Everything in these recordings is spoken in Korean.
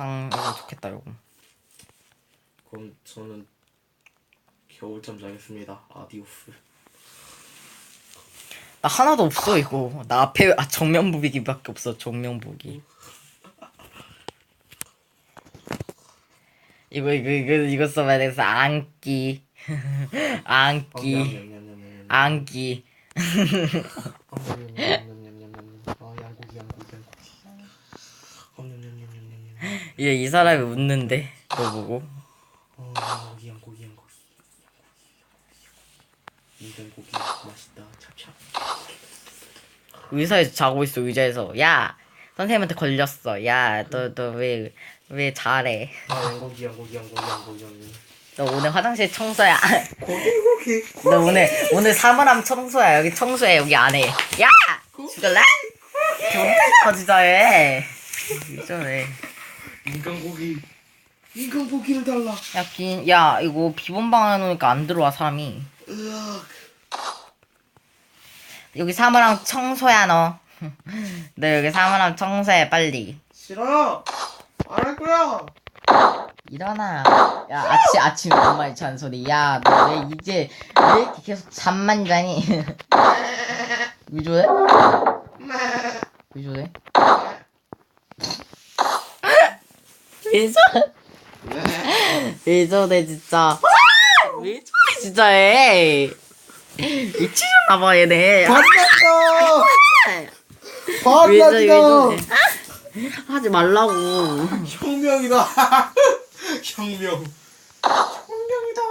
방 이거 좋겠다 이거. 그럼 저는 겨울잠 자겠습니다. 아디오스. 나 하나도 없어 이거. 나 앞에 아 정면 부비기밖에 없어 정면 부기. 이거 이거 이거 이거 써봐야 돼서 안기 안기. 안기. 아 양고기 양고기 양고기. 냠냠냠냠냠냠. 얘이 사람이 웃는데 너 보고. 어 양고기 양 고기 양 고기. 인간 고기 맛있다. 찹찹. 의사에서 자고 있어 의자에서 야 선생님한테 걸렸어 야 너 너 왜 왜 잘해 아 양 고기 양 고기 양 고기 양 고기 양 고기. 너 오늘 화장실 청소야 고기 고기. 너 오늘 오늘 사물함 청소야 여기 청소해 여기 안해 야 죽을래? 존나 진짜해 진짜해 인간 고기. 인간 고기를 달라. 야, 비, 야 이거 비번방 해놓으니까 안 들어와 사람이 으악. 여기 사물함 청소야 너 너 여기 사물함 청소해 빨리 싫어. 안 할 거야. 일어나. 야, 아침, 아침 엄마의 잔소리. 야, 너 왜 이제, 왜 이렇게 계속 잠만 자니? 왜 저래? 왜 저래? 왜 저래? 왜 저래, 진짜. 왜 저래, 진짜 해. 미치셨나봐, 얘네. 저래. 반났다. 하지 말라고. 혁명이다. 혁명. 혁명이다.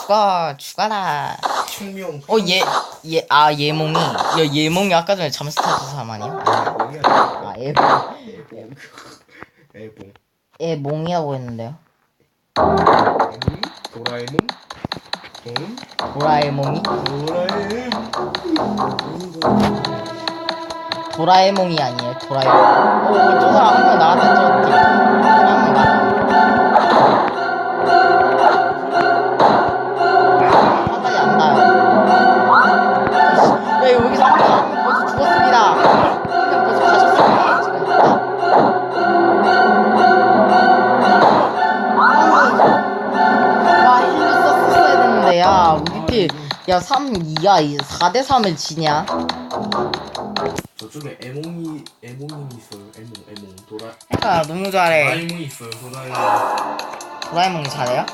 죽어, 죽어라. 혁명. 어, 얘, 얘, 아, 예몽이. 야, 예몽이 아까 전에 잠수 타던 사람 아니야? 아, 애몽. 애봉. 애몽이라고 했는데요. 도라에몽. 응? 도라에몽이? 도라에몽. 도라에몽이 아니에요, 도라에몽. 어, 저 사람 한명 나왔다, 저 팀, 야, 3, 2야, 4대 3을 지냐? 저쪽에 애몽이 애몽이 있어요. 애몽 애몽 도라 아, 너무 잘해. 도라에몽이 있어요. 도라에몽. 도라에몽이 잘해요?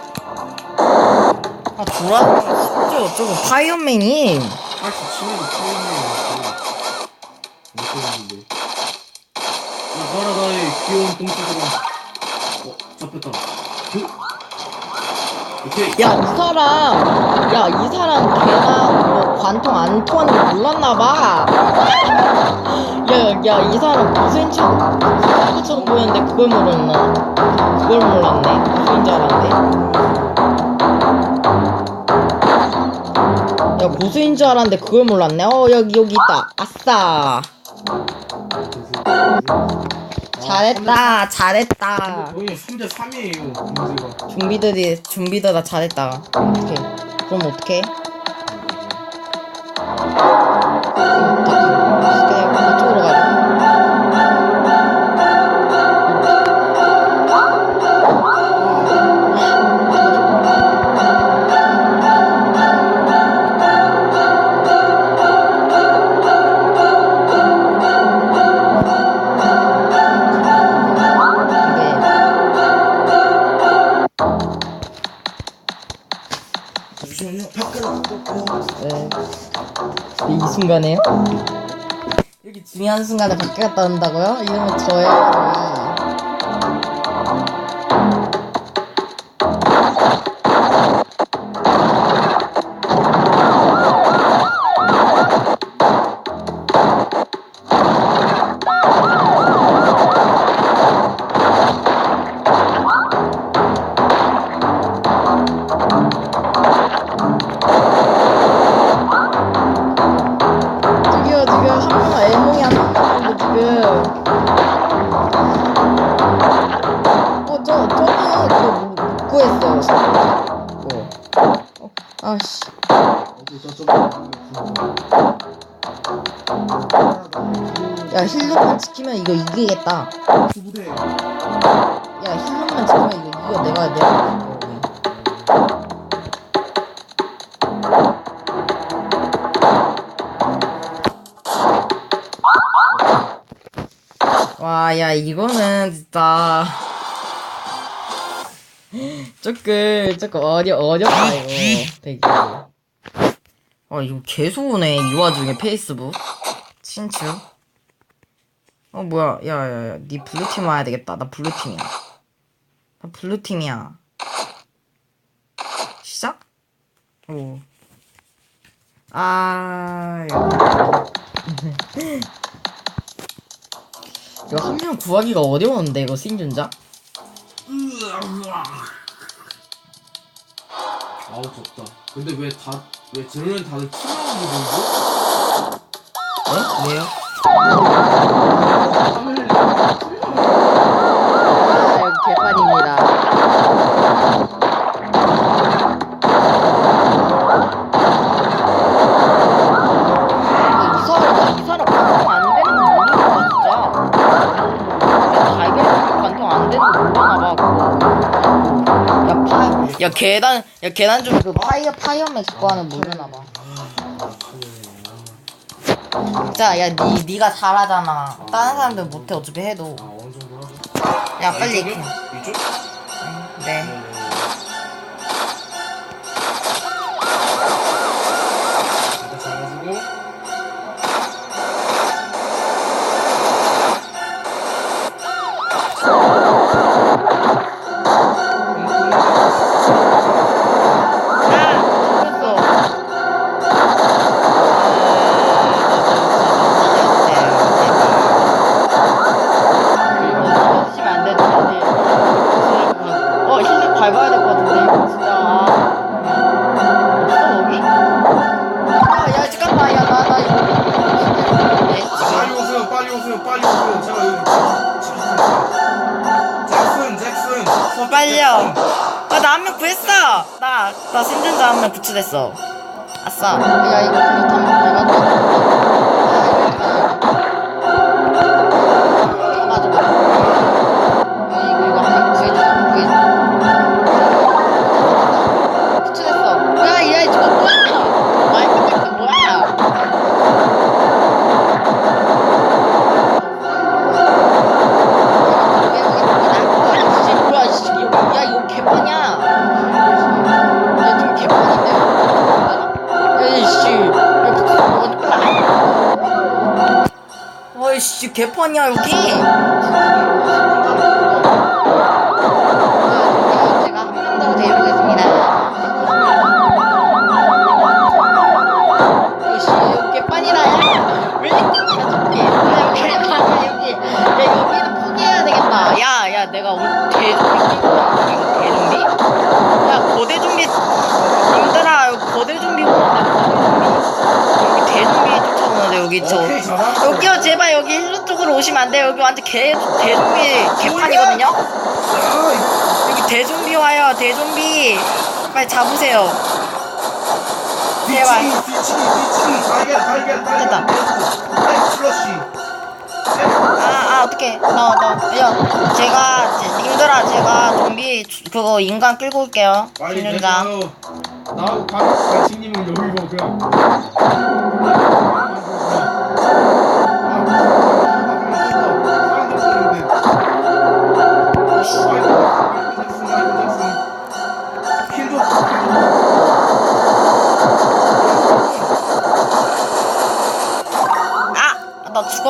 아, 도라에몽 진짜 저거 파이어맨이. 할수 치는 타이밍이 못 보는데. 나가라 나의 귀여운 똥꼬들아. 어 잡혔다. 그. 야, 이 사람, 야, 이 사람 걔랑 뭐 관통 안 통하는 거 몰랐나봐. 야, 야, 이 사람 무슨 척, 사기처럼 보였는데 그걸 모르나? 그걸 몰랐네. 무슨 줄 알았네. 야, 고수인 줄 알았는데 그걸 몰랐네. 어, 여기, 여기 있다. 아싸. 잘했다, 잘했다. 저희 3대 3이에요. 문제가. 좀비들이 좀비들 다 잘했다. 어떻게? 그럼 어떻게? 그냥 순간에요? 여기 중요한 순간에 밖에 갔다 온다고요? 이러면 저예요. 어 저 저는 그거 못 구했어요 그거 어, 아씨. 야 힐러만 지키면 이거 이기겠다 와, 야, 이거는 진짜. 조금, 조금 어려, 어렵다, 이거. 되게. 아, 이거 계속 오네, 이 와중에 페이스북. 친추. 어, 뭐야. 야, 야, 야. 니 블루팀 와야 되겠다. 나 블루팀이야. 나 블루팀이야. 시작? 오. 아, 야. 이거 한 명 구하기가 어려운데, 이거 신준자? 아우 덥다. 근데 왜 다 왜 저러면 다들 투명한 게 보이죠? 네? 왜요? 계단, 야, 계단 좀 그 파이어, 파이어맨 그거 하는 모르나 봐. 자, 야, 니, 니가 잘하잖아. 다른 사람들 못해, 어차피 해도. 야, 빨리. 이쪽이요? 이쪽? 네. 한명 구했어! 나, 나 신전자 한 명 구출했어. 아싸. 야, 이거 블루탄 밟아도 돼. 개판이야, 여기. 제가 한 명 더 데려오겠습니다. 어이씨, 여기 개판이라, 야. 왜 이렇게 개판이 야, 여기 개판이야, 여기. 야, 여기는 포기해야 되겠다. 야, 야, 내가 오늘 대좀비 끼고 왔는데, 이거 대좀비? 야, 거대 좀비. 님들아, 여기 거대 좀비 오는데, 거대 좀비. 여기 대좀비 쫓아오는데, 여기 저. 여기요, 제발 여기 힐 러 쪽으로 오시면 안 돼요. 여기 완전 개, 대좀비 개판이거든요? 아, 여기 대좀비 와요, 대좀비. 빨리 잡으세요. 제발. 됐다. 백 슬러시 아, 아, 어떡해. 나, 나, 야, 제가, 제- 님들아, 제가 좀비, 주- 그거, 인간 끌고 올게요. 빨리. 내줘요 나하고 강치님은 여기고 그냥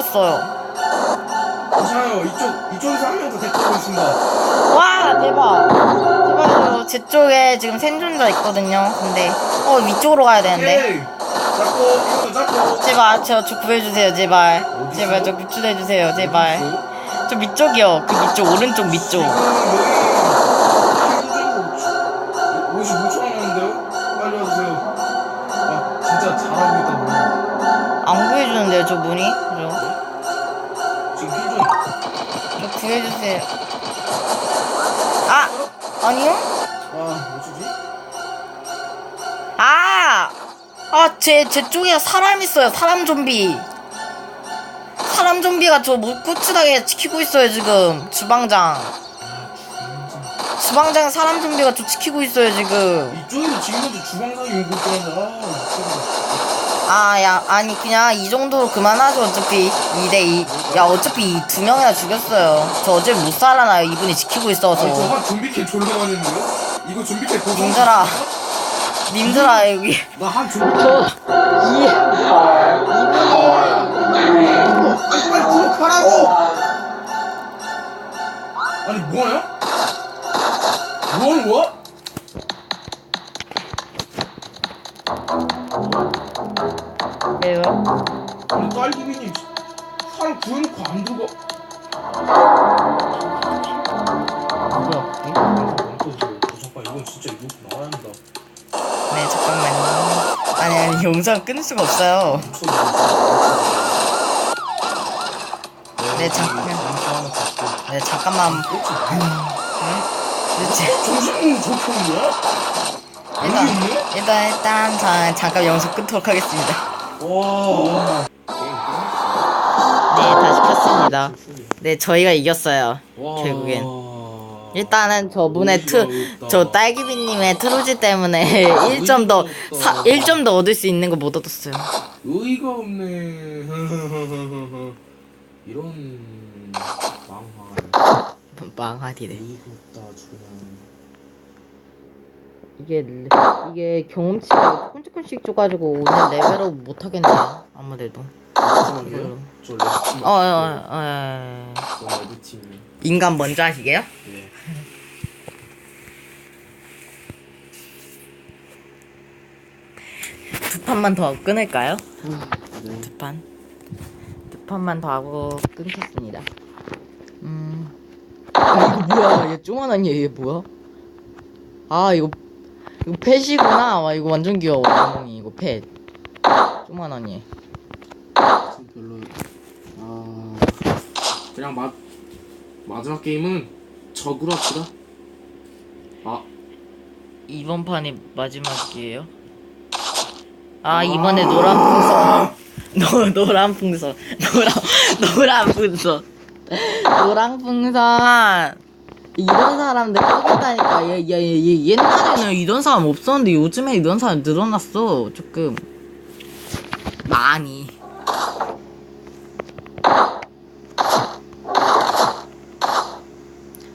죽었어요. 괜찮아요. 이쪽 이쪽에서 한 명 더 데리고 오겠습니다. 와, 대박. 대박, 제 쪽에 지금 생존자 있거든요. 근데, 어, 위쪽으로 가야 되는데. 오케이. 잡고 이것도 잡고. 제발, 저, 저 구해주세요, 제발. 제발, 저 구출해주세요, 제발. 어디서? 저 밑쪽이요. 그 밑쪽, 오른쪽 밑쪽. 지금 여기 55초 남았는데요? 빨리 와주세요. 아 진짜 잘하고 있다 뭐. 안 구해주는데요, 저 분이? 구해주세요. 아! 아니요? 아 뭐지? 아! 아, 제, 제 쪽에 사람 있어요. 사람 좀비. 사람 좀비가 저 무쿠츠하게 지키고 있어요 지금 주방장 주방장 사람 좀비가 저 지키고 있어요 지금 이쪽에도 지금도 주방장이 오고 있잖아. 아 야 아니 그냥 이 정도로 그만하죠 어차피 2대2 야 어차피 이 두 명이나 죽였어요 저 어차피 못 살아나요 이분이 지키고 있어서 아니 저한 좀비캔 졸라 많이 했는데요? 이거 좀비캔 보상. 님들아 님들아 여기 나한 좀비. 저 이, 빨리 구독하라고! 아니 뭐하냐? 뭐하는 거야? 왜요? 아니 딸기비님 사람 구해놓고 안? 잠깐 이건 진짜 이거 나와야 한다 네 잠깐만요 아니 아니 영상 끊을 수가 없어요 네, 잠깐. 네 잠깐만 네, 제- 정신은 좋은 거야? 일단? 일단 일단 자, 잠깐 영상 끊도록 하겠습니다 와 네 다시 켰습니다 네 저희가 이겼어요 와. 결국엔. 일단은 저분의 오지가 트, 어렵다. 저 딸기비님의 트로지 때문에 1점 더, 사, 1점 더 얻을 수 있는 거 못 얻었어요. 의의가 없네 이런 망할 망하디네. 의의가 없다 그냥 이게, 이게 경험치가 조금 조금씩 줘가지고 오늘 레벨업 못 하겠네요. 아무래도. 잠깐만요 저 레드팀 어, 어, 어, 어. 저 레드팀 인간 먼저 하시게요? 네두 판만 더 끊을까요? 네. 두 판. 두 판만 더 하고 끊겠습니다. 음. 아, 이거 뭐야? 얘 얘, 얘 뭐야? 아, 이거, 이거 펫이구나. 와, 이거 완전 귀여워. 엉덩이, 이거 펫. 쪼만한 얘. 별로 아 그냥 마 마지막 게임은 적으로 합시다 아 이번 판이 마지막이에요? 아, 이번에 노란 풍선. 노, 노란 풍선. 노란, 노란 풍선. 노란 풍선. 이런 사람들 끄겠다니까. 얘, 얘, 얘, 옛날에는 이런 사람 없었는데 요즘에 이런 사람 늘어났어. 조금. 많이.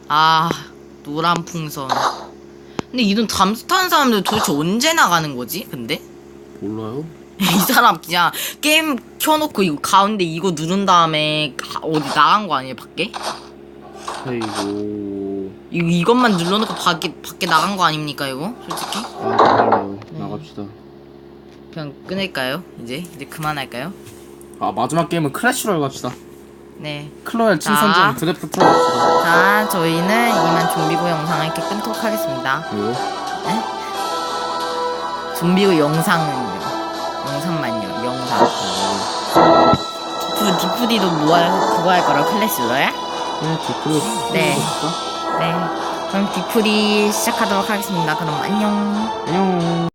아, 노란 풍선. 근데 이런 담수 타는 사람들 도대체 언제 나가는 거지? 근데? 몰라요 이 사람 그냥 게임 켜놓고 이거 가운데 이거 누른 다음에 가- 어디 나간 거 아니에요 밖에? 아이고 이거 이것만 눌러놓고 밖에 밖에 나간 거 아닙니까 이거? 솔직히 아 정말요 네. 나갑시다 그냥 끊을까요? 이제 이제 그만할까요? 아 마지막 게임은 크래쉬로 갑시다 네. 클로엘 자. 친선전 드래프트 틀어봅시다 자 저희는 이만 좀비고 영상을 이렇게 끊도록 하겠습니다. 왜요? 네? 좀비고 영상은요. 영상만요. 영상. 그 디프디도 뭐 할 그거 할 거라 클래스로야? 네 댓글을 네. 써볼까? 네. 그럼 디프디 시작하도록 하겠습니다. 그럼 안녕. 안녕